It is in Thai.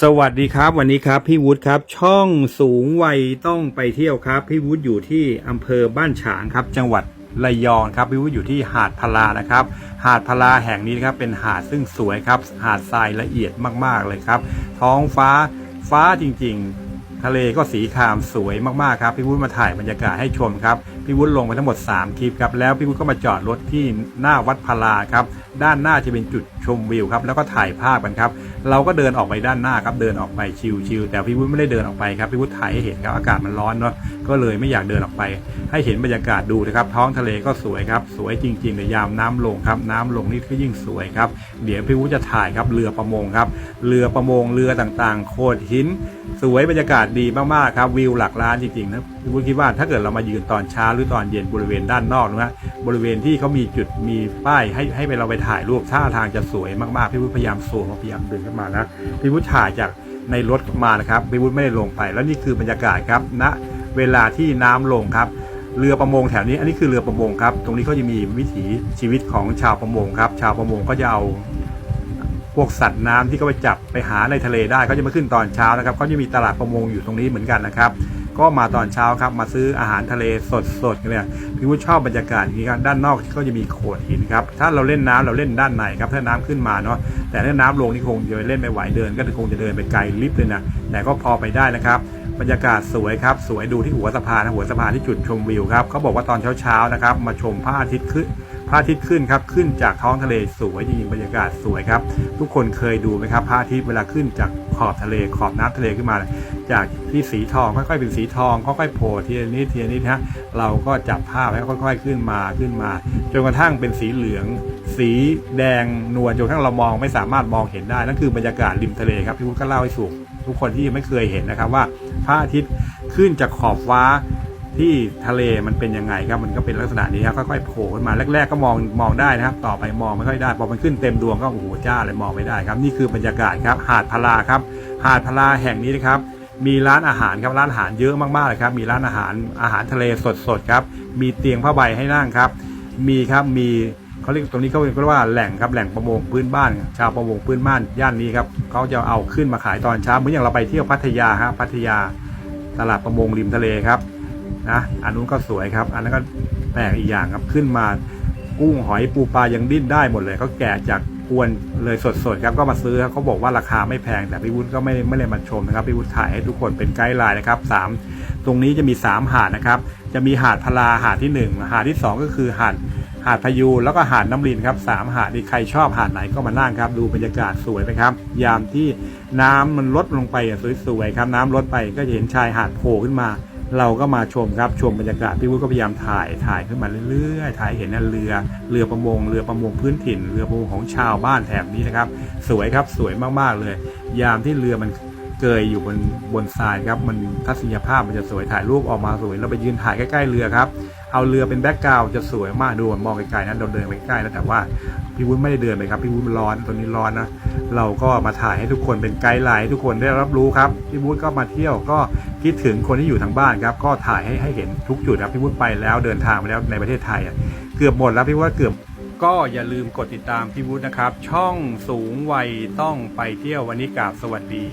สวัสดีครับวันนี้ครับ พี่วุฒิครับ ช่องสูงวัยต้องไปเที่ยวครับ พี่วุฒิอยู่ที่อำเภอบ้านฉางครับ จังหวัดระยองครับพี่วุฒิอยู่ที่หาดพลานะครับ หาดพลาแห่งนี้นะครับเป็นหาดซึ่งสวยครับ หาดทรายละเอียดมากๆเลยครับ ท้องฟ้าฟ้าจริงๆ ทะเลก็สีครามสวยมากๆครับพี่วุฒิมาถ่ายบรรยากาศให้ชมครับพี่วุฒิลงไปทั้งหมด 3 คลิปครับแล้วพี่วุฒิก็มาจอดรถที่หน้าวัดพลาครับด้านหน้าจะเป็นจุดชมวิวครับแล้วก็ถ่ายภาพกันครับเราก็เดินออกไปด้านหน้าครับเดินออกไปชิวๆแต่พี่วุฒิไม่ได้เดินออกไปครับพี่วุฒิถ่ายให้เห็นครับอากาศมันร้อนเนาะก็เลยไม่อยากเดินออกไป ให้เห็นบรรยากาศดูนะครับท้องทะเลก็สวยครับสวยจริงๆในยามน้ำลงครับน้ำลงนี่ก็ยิ่งสวยครับเดี๋ยวพี่วุฒิจะถ่ายครับเรือประมงครับเรือประมงเรือต่างๆ โขดหิน สวยบรรยากาศดีมากๆครับวิวหลักล้านจริงๆนะพี่วุฒิคิดว่าถ้าเกิดเรามายืนตอนเช้าหรือตอนเย็นบริเวณด้านนอกนะฮะบริเวณที่เขามีจุดมีป้ายให้ให้เราไปถ่ายรูปท่าทางจะสวยมากๆพี่วุฒิพยายามสูงพยายามดึงขึ้นมานะพี่วุฒิถ่ายจากในรถมานะครับพี่วุฒิไม่ได้ลงไป แล้วนี่คือบรรยากาศครับณเวลาที่น้ำลงครับเรือประมงแถวนี้อันนี้คือเรือประมงครับ ตรงนี้เขาจะมีวิถีชีวิตของชาวประมงครับ ชาวประมงก็จะเอา พวกสัตว์น้ำที่เขาไปจับไปหาในทะเลได้เขาจะมาขึ้นตอนเช้านะครับเขาจะมีตลาดประมงอยู่ตรงนี้เหมือนกันนะครับ ก็มาตอนเช้าครับมาซื้ออาหารทะเลสดๆกันเนี่ยพี่วุฒชอบบรรยากาศอย่างนี้ครับด้านนอกก็จะมีโขดหินครับถ้าเราเล่นน้ำเราเล่นด้านในครับถ้าน้ำขึ้นมาเนาะแต่ถ้าน้ำลงนี่คงจะเล่นไม่ไหวเดิน ก็คงจะเดินไปไกลลิฟต์เลยนะแต่ก็พอไปได้นะครับบรรยากาศสวยครับ สวยดูที่หัวสะพานหัวสะพานที่จุดชมวิวครับเขาบอกว่าตอนเช้าๆนะครับ มาชมพระอาทิตย์ขึ้น พระอาทิตย์ขึ้นครับขึ้นจากท้องทะเลสวยจริงๆบรรยากาศสวยครับ ทุกคนเคยดูไหมครับพระอาทิตย์เวลาขึ้นจากขอบทะเลขอบน้ำทะเลขึ้นมา จากที่สีทองค่อยๆเป็นสีทองค่อยๆโผล่ทีนิดทีนิดฮะเราก็จับภาพแล้วค่อยๆขึ้นมาขึ้นมาจนกระทั่งเป็นสีเหลือง สีแดงนวลจนกระทั่งเรามองไม่สามารถมองเห็นได้นั่นคือบรรยากาศริมทะเลครับพี่วุฒิก็เล่าให้สูงทุกคนที่ยังไม่เคยเห็นนะครับว่าพระอาทิตย์ขึ้นจากขอบฟ้า ที่ทะเลมันเป็นยังไงครับมันก็เป็นลักษณะนี้ครับค่อยๆโผล่ขึ้นมาแรก ๆ ก็มองมองได้นะครับ ต่อไปมองไม่ค่อยได้พอมันขึ้นเต็มดวงก็โอ้โหจ้าเลยมองไม่ได้ครับ นี่คือบรรยากาศครับ หาดพลาครับ หาดพลาแห่งนี้นะครับมีร้านอาหารครับร้านอาหารเยอะมากๆเลยครับ มีร้านอาหารอาหารทะเลสดๆครับ มีเตียงผ้าใบให้นั่งครับ มีครับมีเขาเรียกตรงนี้เขาเรียกว่าแหล่งครับแหล่งประมงพื้นบ้าน ชาวประมงพื้นบ้านย่านนี้ครับเขาจะเอาขึ้นมาขายตอนเช้าเหมือนอย่างเราไปเที่ยวพัทยาครับพัทยาตลาดประมงริมทะเลครับ นะอันนู้นก็สวยครับ อันนั้นก็แปลกอีกอย่างครับขึ้นมากุ้งหอยปูปลายังดิ้นได้หมดเลยเขาแกะจากอวนเลยสดๆครับก็มาซื้อครับเขาบอกว่าราคาไม่แพง แต่พี่วุฒิก็ไม่ไม่ได้มาชมนะครับพี่วุฒิถ่ายให้ทุกคนเป็นไกด์ไลน์นะครับสามตรงนี้จะมี 3 หาดนะครับ จะมีหาดพลาหาดที่ 1 หาดที่ 2 ก็คือหาดหาดพายูแล้วก็หาดน้ำลินครับสามหาดนี่ใครชอบหาดไหนก็มานั่งครับ ดูบรรยากาศสวยไหมครับ ยามที่น้ำมันลดลงไปสวยๆครับน้ำลดไปก็จะเห็นชายหาดโผล่ขึ้นมา เราก็มาชมครับชมบรรยากาศพี่วุฒิก็พยายามถ่ายถ่ายขึ้นมาเรื่อยๆ ถ่ายเห็นนั่นเรือเรือประมงเรือประมงพื้นถิ่น เรือประมงของชาวบ้านแถบนี้นะครับ สวยครับสวยมากๆเลย ยามที่เรือมัน เกยอยู่บนบนทรายครับ มันทัศนียภาพมันจะสวยถ่ายรูปออกมาสวย เราไปยืนถ่ายใกล้ๆเรือครับ เอาเรือเป็นแบ็กกราวจะสวยมากดูมองไกลๆนั้นเราเดินไปใกล้แล้วแต่ว่าพี่วุฒิไม่ได้เดินไปครับพี่วุฒิมันร้อนตอนนี้ร้อนนะเราก็มาถ่ายให้ทุกคนเป็นไกด์ไลน์ทุกคนได้รับรู้ครับพี่วุฒิก็มาเที่ยวก็คิดถึงคนที่อยู่ทางบ้านครับ ก็ถ่ายให้ให้เห็นทุกจุดครับพี่วุฒิไปแล้วเดินทางไปแล้วในประเทศไทยอะเกือบหมดแล้วพี่ว่าเกือบก็อย่าลืมกดติดตามพี่วุฒินะครับ ช่องสูงวัยต้องไปเที่ยววันนี้กราบสวัสดี